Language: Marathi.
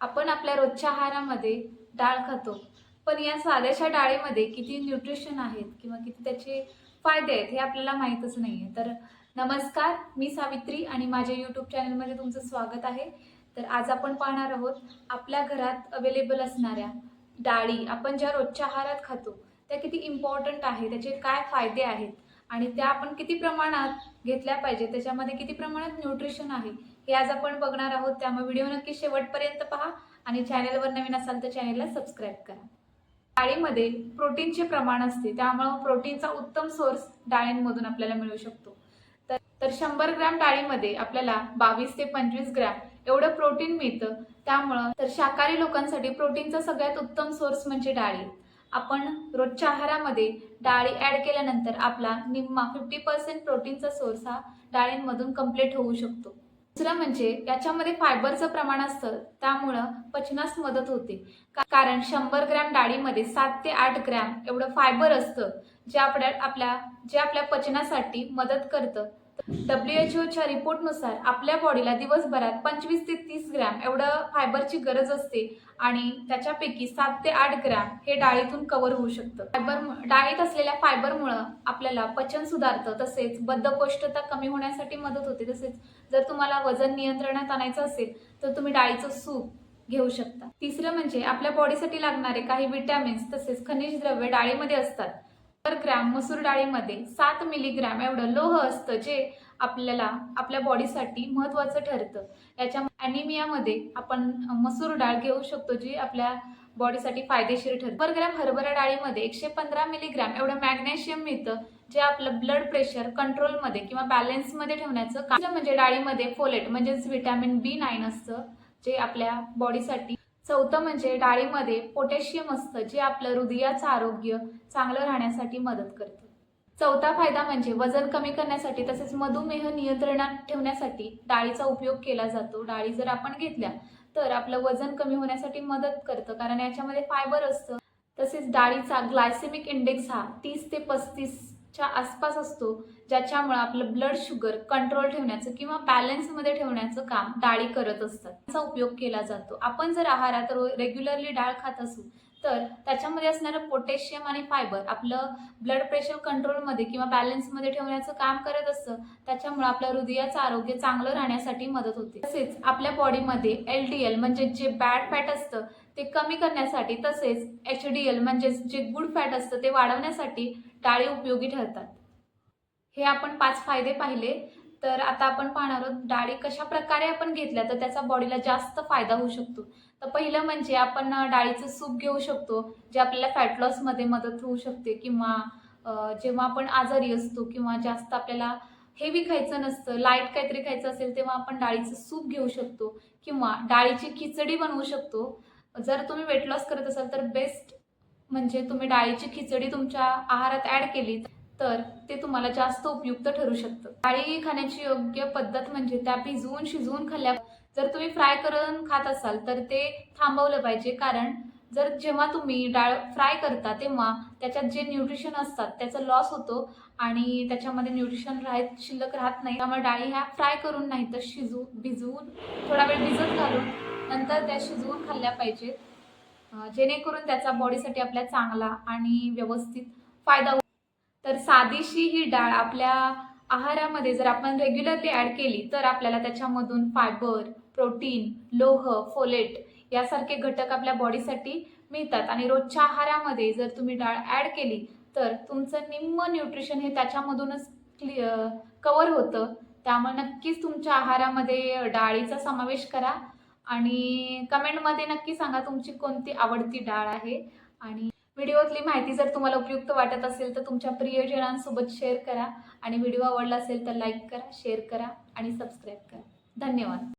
आपण आपल्या रोजच्या आहारामध्ये डाळ खातो. पण या साध्याशा डाळीमध्ये किती न्यूट्रिशन आहेत किंवा किती त्याचे फायदे आहेत हे आपल्याला माहीतच नाही आहे तर नमस्कार मी सावित्री आणि माझ्या यूट्यूब चॅनलमध्ये तुमचं स्वागत आहे. तर आज आपण पाहणार आहोत आपल्या घरात अवेलेबल असणाऱ्या डाळी आपण ज्या रोजच्या आहारात खातो त्या किती इम्पॉर्टंट आहे त्याचे काय फायदे आहेत आणि त्या आपण किती प्रमाणात घेतल्या पाहिजे त्याच्यामध्ये किती प्रमाणात न्यूट्रिशन आहे हे आज आपण बघणार आहोत. त्यामुळे व्हिडिओ नक्की शेवटपर्यंत पहा आणि चॅनलवर नवीन असाल तर चॅनलला सबस्क्राईब करा. डाळीमध्ये प्रोटीनचे प्रमाण असते त्यामुळं प्रोटीनचा उत्तम सोर्स डाळींमधून आपल्याला मिळू शकतो. तर तर शंभर ग्रॅम डाळीमध्ये आपल्याला बावीस ते पंचवीस ग्रॅम एवढं प्रोटीन मिळतं. त्यामुळं तर शाकाहारी लोकांसाठी प्रोटीनचा सगळ्यात उत्तम सोर्स म्हणजे डाळी. आपण रोजच्या आहारामध्ये डाळी ॲड केल्यानंतर आपला निम्मा फिफ्टी पर्सेंट प्रोटीनचा सोर्स हा डाळींमधून कंप्लीट होऊ शकतो. दुसरं म्हणजे याच्यामध्ये फायबरचं प्रमाण असतं त्यामुळं पचनास मदत होते. कारण शंभर ग्रॅम डाळीमध्ये सात ते आठ ग्रॅम एवढं फायबर असतं जे आपल्या आपल्या जे आपल्या पचनासाठी मदत करतं. डब्ल्यूएचओच्या रिपोर्टनुसार आपल्या बॉडीला दिवसभरात पंचवीस ते तीस ग्रॅम एवढं फायबरची गरज असते आणि त्याच्यापैकी सात ते आठ ग्रॅम हे डाळीतून कव्हर होऊ शकतं. फायबर डाळीत असलेल्या फायबरमुळं आपल्याला पचन सुधारतं तसेच बद्धकोष्ठता कमी होण्यासाठी मदत होते. तसेच जर तुम्हाला वजन नियंत्रणात आणायचं असेल तर तुम्ही डाळीचं सूप घेऊ शकता. तिसरं म्हणजे आपल्या बॉडीसाठी लागणारे काही विटॅमिन्स तसेच खनिज द्रव्य डाळीमध्ये असतात. ग्रॅम मसूर डाळीमध्ये सात मिलीग्रॅम एवढं लोह असतं जे आपल्याला आपल्या बॉडीसाठी महत्त्वाचं ठरतं. याच्या ॲनिमियामध्ये आपण मसूर डाळ घेऊ शकतो जी आपल्या बॉडीसाठी फायदेशीर ठरतं. पर ग्रॅम हरभरा डाळीमध्ये एकशे पंधरा मिलीग्रॅम एवढं मॅग्नेशियम मिळतं जे आपलं ब्लड प्रेशर कंट्रोलमध्ये किंवा बॅलेन्समध्ये ठेवण्याचं काम म्हणजे डाळीमध्ये फोलेट म्हणजेच व्हिटॅमिन बी नाईन असतं जे आपल्या बॉडीसाठी चौथं म्हणजे डाळीमध्ये पोटॅशियम असतं जे आपलं हृदयाचं आरोग्य चांगलं राहण्यासाठी मदत करतं. चौथा फायदा म्हणजे वजन कमी करण्यासाठी तसेच मधुमेह नियंत्रणात ठेवण्यासाठी डाळीचा उपयोग केला जातो. डाळी जर आपण घेतल्या तर आपलं वजन कमी होण्यासाठी मदत करतं कारण याच्यामध्ये फायबर असतं. तसेच डाळीचा ग्लायसेमिक इंडेक्स हा तीस ते पस्तीस च्या आसपास असतो ज्याच्यामुळे आपलं ब्लड शुगर कंट्रोल ठेवण्याचं किंवा बॅलन्समध्ये ठेवण्याचं काम डाळी करत असतात. त्याचा उपयोग केला जातो. आपण जर आहारात रेग्युलरली डाळ खात असू तर त्याच्यामध्ये असणारं पोटॅशियम आणि फायबर आपलं ब्लड प्रेशर कंट्रोलमध्ये किंवा बॅलन्समध्ये ठेवण्याचं काम करत असतं त्याच्यामुळे आपल्या हृदयाचं आरोग्य चांगलं राहण्यासाठी मदत होते. तसेच आपल्या बॉडीमध्ये एल डी एल म्हणजे जे बॅड फॅट असतं ते कमी करण्यासाठी तसेच एच डी एल म्हणजेच जे गुड फॅट असतं ते वाढवण्यासाठी डाळी उपयोगी ठरतात. हे आपण पाच फायदे पाहिले. तर आता आपण पाहणार आहोत डाळी कशा प्रकारे आपण घेतल्या तर त्याचा बॉडीला जास्त फायदा होऊ शकतो. तर पहिलं म्हणजे आपण डाळीचं सूप घेऊ शकतो जे आपल्याला फॅट लॉसमध्ये मदत होऊ शकते किंवा जेव्हा आपण आजारी असतो किंवा जास्त आपल्याला हेवी खायचं नसतं लाइट काहीतरी खायचं असेल तेव्हा आपण डाळीचं सूप घेऊ शकतो किंवा डाळीची खिचडी बनवू शकतो. जर तुम्ही वेट लॉस करत असाल तर बेस्ट म्हणजे तुम्ही डाळीची खिचडी तुमच्या आहारात ॲड केली तर ते तुम्हाला जास्त उपयुक्त ठरू शकतं. डाळी खाण्याची योग्य पद्धत म्हणजे त्या भिजवून शिजवून खाल्ल्या जर तुम्ही फ्राय करून खात असाल तर ते थांबवलं पाहिजे. कारण जर जेव्हा तुम्ही डाळ फ्राय करता तेव्हा त्याच्यात जे न्यूट्रिशन असतात त्याचा लॉस होतो आणि त्याच्यामध्ये न्यूट्रिशन राहत शिल्लक राहत नाही. त्यामुळे डाळी ह्या फ्राय करून नाही तर शिजू भिजवून थोडा वेळ भिजत घालून नंतर त्या शिजवून खाल्ल्या पाहिजेत. जेणेकरून त्याचा बॉडीसाठी आपल्या चांगला आणि व्यवस्थित फायदा तर साधीशी ही डाळ आपल्या आहारामध्ये जर आपण रेग्युलरली ॲड केली तर आपल्याला त्याच्यामधून फायबर प्रोटीन लोह फोलेट यासारखे घटक आपल्या बॉडीसाठी मिळतात. आणि रोजच्या आहारामध्ये जर तुम्ही डाळ ॲड केली तर तुमचं निम्म न्यूट्रिशन हे त्याच्यामधूनच क्लि कवर होतं. त्यामुळे नक्कीच तुमच्या आहारामध्ये डाळीचा समावेश करा. आणि कमेंटमध्ये नक्की सांगा तुमची कोणती आवडती डाळ आहे. आणि व्हिडिओतली माहिती जर तुम्हाला उपयुक्त वाटत असेल तर तुमच्या प्रियजनांसोबत शेअर करा. आणि व्हिडिओ आवडला असेल तर लाईक करा शेअर करा आणि सबस्क्राईब करा. धन्यवाद.